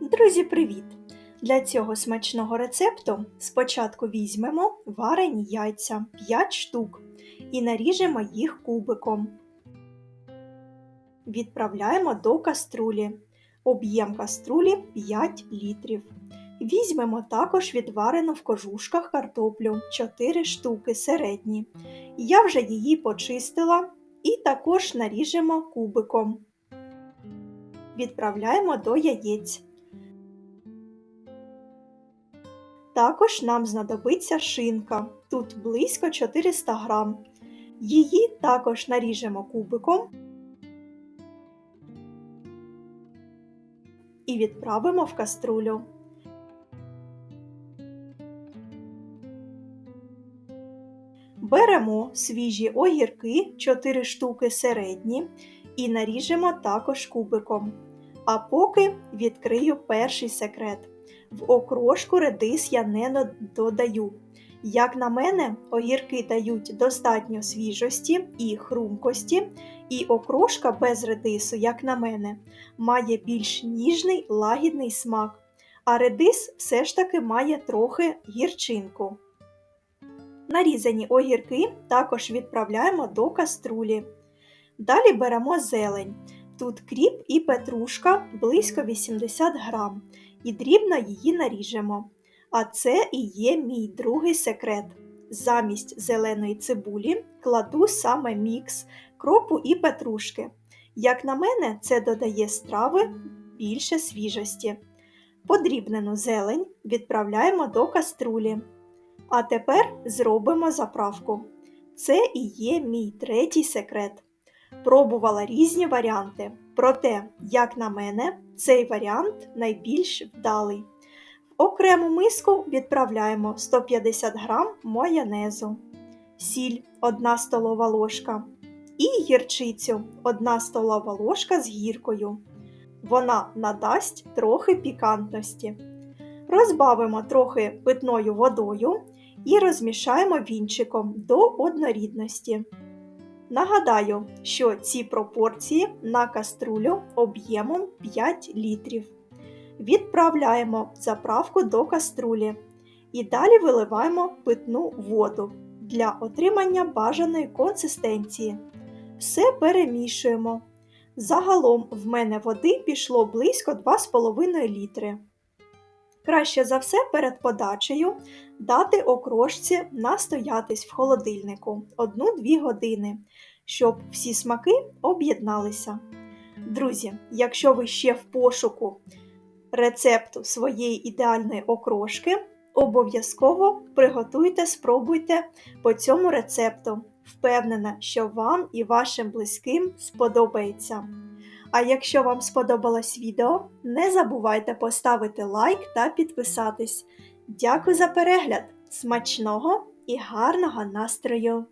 Друзі, привіт! Для цього смачного рецепту спочатку візьмемо варені яйця 5 штук і наріжемо їх кубиком. Відправляємо до каструлі. Об'єм каструлі 5 літрів. Візьмемо також відварену в кожушках картоплю 4 штуки середні. Я вже її почистила і також наріжемо кубиком. Відправляємо до яєць. Також нам знадобиться шинка, тут близько 400 грам. Її також наріжемо кубиком і відправимо в каструлю. Беремо свіжі огірки 4 штуки середні і наріжемо також кубиком. А поки відкрию перший секрет. В окрошку редис я не додаю. Як на мене, огірки дають достатньо свіжості і хрумкості, і окрошка без редису, як на мене, має більш ніжний лагідний смак, а редис все ж таки має трохи гірчинку. Нарізані огірки також відправляємо до каструлі. Далі беремо зелень. Тут кріп і петрушка близько 80 грам і дрібно її наріжемо. А це і є мій другий секрет. Замість зеленої цибулі кладу саме мікс, кропу і петрушки. Як на мене, це додає страви більше свіжості. Подрібнену зелень відправляємо до каструлі. А тепер зробимо заправку. Це і є мій третій секрет. Пробувала різні варіанти, проте, як на мене, цей варіант найбільш вдалий. В окрему миску відправляємо 150 г майонезу, сіль 1 столова ложка і гірчицю 1 столова ложка з гіркою. Вона надасть трохи пікантності. Розбавимо трохи питною водою і розмішаємо вінчиком до однорідності. Нагадаю, що ці пропорції на каструлю об'ємом 5 літрів. Відправляємо заправку до каструлі і далі виливаємо питну воду для отримання бажаної консистенції. Все перемішуємо. Загалом в мене води пішло близько 2,5 літри. Краще за все перед подачею дати окрошці настоятись в холодильнику 1-2 години, щоб всі смаки об'єдналися. Друзі, якщо ви ще в пошуку рецепту своєї ідеальної окрошки, обов'язково приготуйте, спробуйте по цьому рецепту. Впевнена, що вам і вашим близьким сподобається. А якщо вам сподобалось відео, не забувайте поставити лайк та підписатись. Дякую за перегляд! Смачного і гарного настрою!